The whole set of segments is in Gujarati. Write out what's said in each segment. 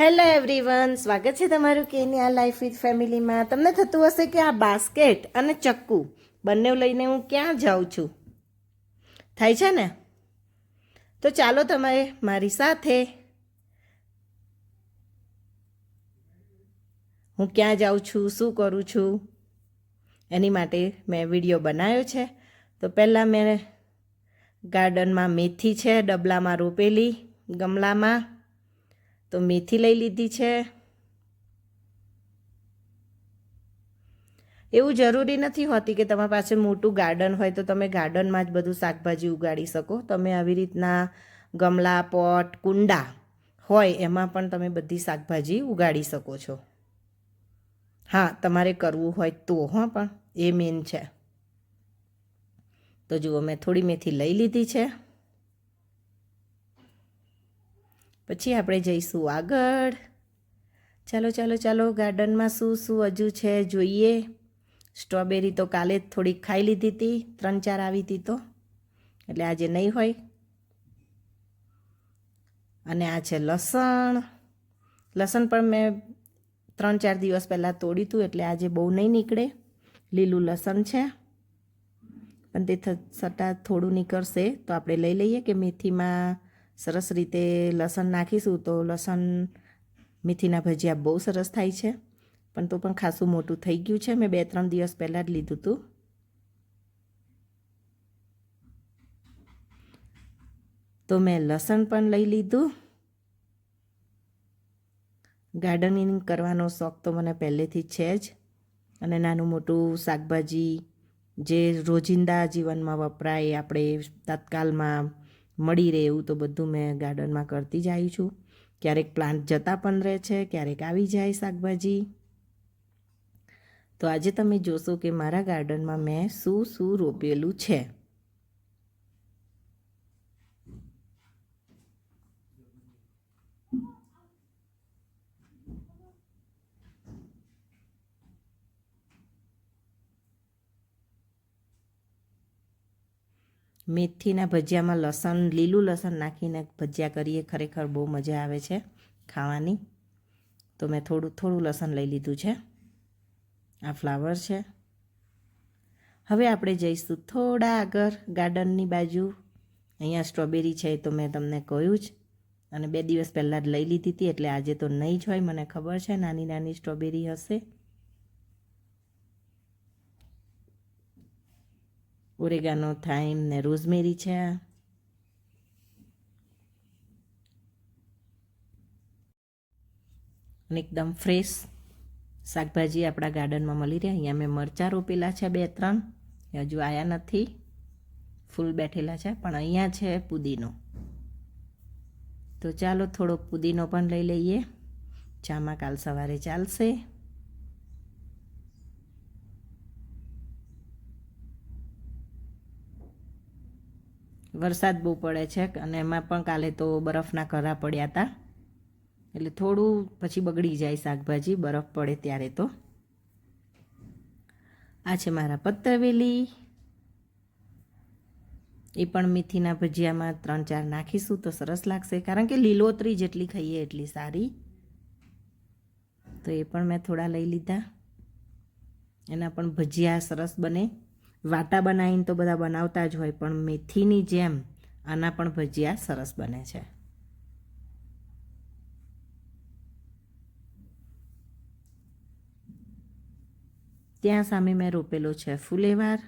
હેલો એવરીવન, સ્વાગત છે તમારું કેન્યા લાઈફ વિથ ફેમિલીમાં. તમને થતું હશે કે આ બાસ્કેટ અને ચક્કુ બંને લઈને હું ક્યાં જાઉં છું? થાય છે ને? તો ચાલો તમે મારી સાથે હું ક્યાં જાઉં છું, શું કરું છું, એની માટે મેં વીડિયો બનાવ્યો છે. તો પહેલાં મેં ગાર્ડનમાં મેથી છે, ડબલામાં રોપેલી, ગમલામાં તો મેથી લઈ લીધી છે. એવું જરૂરી નથી હોતી કે તમારી પાસે મોટું ગાર્ડન હોય તો તમે ગાર્ડનમાં જ બધું શાકભાજી ઉગાડી શકો. તમે આવી રીતના ગમલા, પોટ, કુંડા હોય એમાં પણ તમે બધી શાકભાજી ઉગાડી શકો છો. હા, તમારે કરવું હોય તો, હા, પણ એ મેન છે. તો જુઓ, મેં થોડી મેથી લઈ લીધી છે. પછી આપણે જઈશું આગળ. ચાલો ચાલો ચાલો, ગાર્ડનમાં શું શું હજુ છે જોઈએ. સ્ટ્રોબેરી તો કાલે જ થોડીક ખાઈ લીધી હતી, ત્રણ, ચાર આવી હતી તો. એટલે આજે નહીં હોય. અને આ છે લસણ. લસણ પણ મેં ત્રણ, ચાર દિવસ પહેલાં તોડ્યું હતું, એટલે આજે બહુ નહીં નીકળે. લીલું લસણ છે. પણ તે છતાં થોડું નીકળશે, તો આપણે લઈ લઈએ કે મેથીમાં સરસ રીતે લસણ નાખીશું તો લસણ મેથીના ભજીયા બહુ સરસ થાય છે. પણ તો પણ ખાસું મોટું થઈ ગયું છે. મેં બે ત્રણ દિવસ પહેલાં જ લીધું હતું તો મેં લસણ પણ લઈ લીધું. ગાર્ડનિંગ કરવાનો શોખ તો મને પહેલેથી છે જ. અને નાનું મોટું શાકભાજી જે રોજિંદા જીવનમાં વપરાય, આપણે તત્કાલમાં મળી રહે એવું તો બધું મેં ગાર્ડનમાં કરતી જ આવી છું. ક્યારેક પ્લાન્ટ જતા પણ રહે છે, ક્યારેક આવી જાય શાકભાજી. તો આજે તમે જોશો કે મારા ગાર્ડનમાં મેં શું શું રોપેલું છે. મેથીના ભજીયામાં લસણ, લીલું લસણ નાખીને ભજીયા કરીએ. ખરેખર બહુ મજા આવે છે ખાવાની. તો મેં થોડું થોડું લસણ લઈ લીધું છે. આ ફ્લાવર છે. હવે આપણે જઈશું થોડા આગળ ગાર્ડનની બાજુ. અહીંયા સ્ટ્રોબેરી છે તો મેં તમને કહ્યું જ. અને બે દિવસ પહેલાં જ લઈ લીધી હતી, એટલે આજે તો નહીં જ હોય, મને ખબર છે. નાની નાની સ્ટ્રોબેરી હશે. ઓરેગાનો થાઈમ ને રોઝમેરી છે. અને એકદમ ફ્રેશ શાકભાજી આપણા ગાર્ડનમાં મળી રહે. અહીંયા મેં મરચાં રોપેલા છે બે ત્રણ. હજુ આવ્યા નથી. ફૂલ બેઠેલા છે, પણ અહીંયા છે પુદીનો. તો ચાલો થોડો પુદીનો પણ લઈ લઈએ. ચામાં કાલ સવારે ચાલશે. વરસાદ બહુ પડે છે અને એમાં પણ કાલે તો બરફના કરા પડ્યા હતા એટલે થોડું પછી બગડી જાય શાકભાજી, બરફ પડે ત્યારે તો. આ છે મારા પત્રવેલી. એ પણ મેથીના ભજીયામાં ત્રણ ચાર નાખીશું તો સરસ લાગશે. કારણ કે લીલોતરી જેટલી ખાઈએ એટલી સારી. તો એ પણ મેં થોડા લઈ લીધા. એના પણ ભજીયા સરસ બને. વાટા બનાવીને તો બધા બનાવતા જ હોય, પણ મેથીની જેમ આના પણ ભજીયા સરસ બને છે. ત્યાં સામે મેં રોપેલો છે ફુલેવાર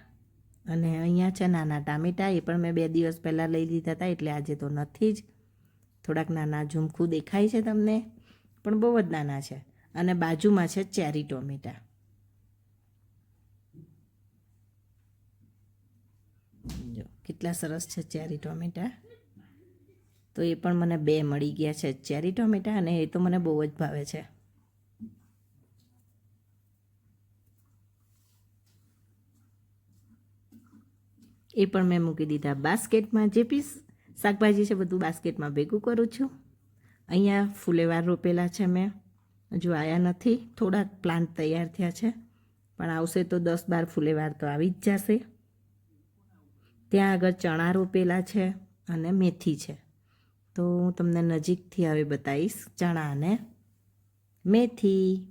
અને અહીંયા છે નાના ટામેટાં, એ પણ મેં બે દિવસ પહેલાં લઈ લીધા હતા, એટલે આજે તો નથી જ. થોડાક નાના ઝુમખું દેખાય છે તમને, પણ બહુ જ નાના છે. અને બાજુમાં છે ચેરી ટોમેટા જો કેટલા સરસ છે ચેરી ટોમેટા. તો એ પણ મને બે મળી ગયા છે ચેરી ટોમેટા અને એ તો મને બહુ જ ભાવે છે. એ પણ મેં મૂકી દીધા બાસ્કેટમાં જે પીસ શાકભાજી છે બધું બાસ્કેટમાં ભેગું કરું છું. અહીંયા ફૂલેવાર રોપેલા છે મેં. હજુ આવ્યા નથી. થોડાક પ્લાન્ટ તૈયાર થયા છે. પણ આવશે તો દસ બાર ફૂલેવાર તો આવી જ જશે. ત્યાં આગળ ચણા રોપેલા છે અને મેથી છે. તો હું તમને નજીકથી હવે બતાવીશ ચણા અને મેથી.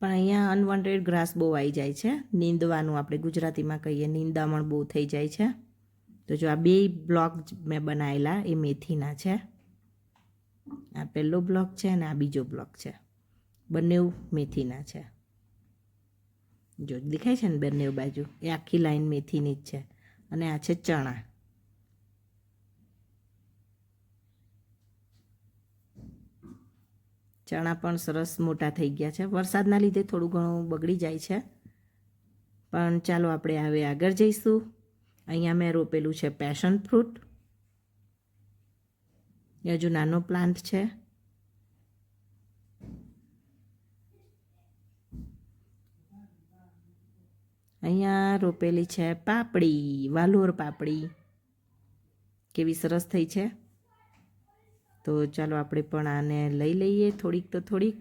પણ અહીંયા અનવોન્ટેડ ગ્રાસ બહુ આવી જાય છે. નીંદવાનું આપણે ગુજરાતીમાં કહીએ, નીંદામણ બહુ થઈ જાય છે. તો જો આ બે બ્લોક મેં બનાવેલા એ મેથીના છે. આ પહેલો બ્લોક છે અને આ બીજો બ્લોક છે. બંને મેથીના છે. જો દેખાય છે ને બંને બાજુ? એ આખી લાઈન મેથીની જ છે. અને આ છે ચણા. ચણા પણ સરસ મોટા થઈ ગયા છે. વરસાદના લીધે થોડું ઘણું બગડી જાય છે. પણ ચાલો આપણે હવે આગળ જઈશું. અહીંયા મેં રોપેલું છે પેશન ફ્રૂટ એ હજુ નાનો પ્લાન્ટ છે. અહીંયા રોપેલી છે પાપડી, વાલોર પાપડી. કેવી સરસ થઈ છે. તો ચાલો આપણે પણ આને લઈ લઈએ થોડીક તો થોડીક.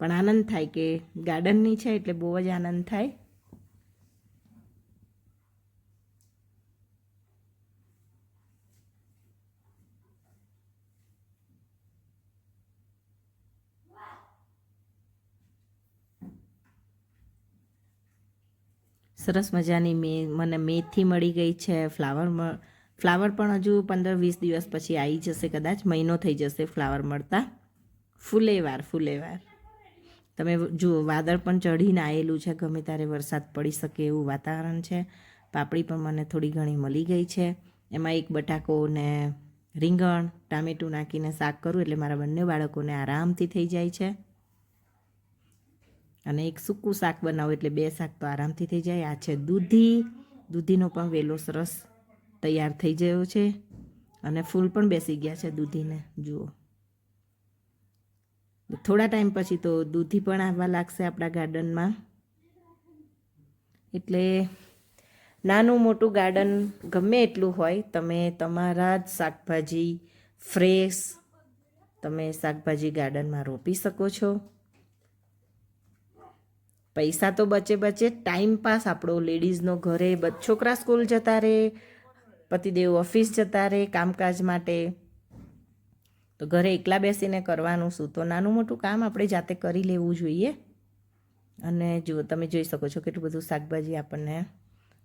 પણ આનંદ થાય કે ગાર્ડનની છે એટલે બહુ જ આનંદ થાય. સરસ મજાની મે, મને મેથી મળી ગઈ છે, ફ્લાવર ફ્લાવર પણ હજુ પંદર વીસ દિવસ પછી આવી જશે કદાચ, મહિનો થઈ જશે ફ્લાવર મળતા. ફૂલેવાર ફૂલેવાર. તમે જુઓ વાદળ પણ ચઢીને આવેલું છે, ગમે ત્યારે વરસાદ પડી શકે એવું વાતાવરણ છે. પાપડી પણ મને થોડી ઘણી મળી ગઈ છે. એમાં એક બટાકો ને રીંગણ, ટામેટું નાખીને શાક કરું એટલે મારા બંને બાળકોને આરામથી થઈ જાય છે. અને એક સૂકું શાક બનાવો એટલે બે શાક તો આરામથી થઈ જાય. આ છે દૂધી. દૂધીનો પણ વેલો સરસ તૈયાર થઈ ગયો છે અને ફૂલ પણ બેસી ગયા છે દૂધીને. જુઓ. થોડા ટાઈમ પછી તો દૂધી પણ આવવા લાગશે આપણા ગાર્ડનમાં. એટલે નાનું મોટું ગાર્ડન ગમે એટલું હોય, તમે તમારા જ શાકભાજી ફ્રેશ તમે શાકભાજી ગાર્ડનમાં રોપી શકો છો. પૈસા તો બચે બચે ટાઈમ પાસ આપણો લેડીઝનો ઘરે છોકરા સ્કૂલ જતા રહે પતિદેવ ઓફિસ જતા રહે કામકાજ માટે. તો ઘરે એકલા બેસીને કરવાનું શું? તો નાનું મોટું કામ આપણે જાતે કરી લેવું જોઈએ. અને જુઓ, તમે જોઈ શકો છો કેટલું બધું શાકભાજી આપણને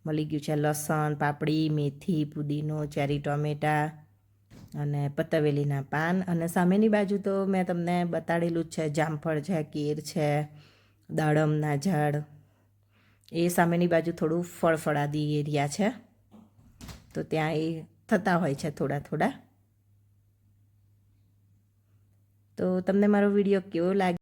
મળી ગયું છે. લસણ, પાપડી, મેથી, પુદીનો, ચેરી, ટોમેટા અને પતવેલીના પાન. અને સામેની બાજુ તો મેં તમને બતાડેલું જ છે, જામફળ છે, કેર છે દાડમના ઝાડ. એ સામેની બાજુ થોડું ફળફળાદી એરિયા છે. તો ત્યાં એ થતા હોય છે થોડા થોડા. તો તમને મારો વીડિયો કેવો લાગ્યો?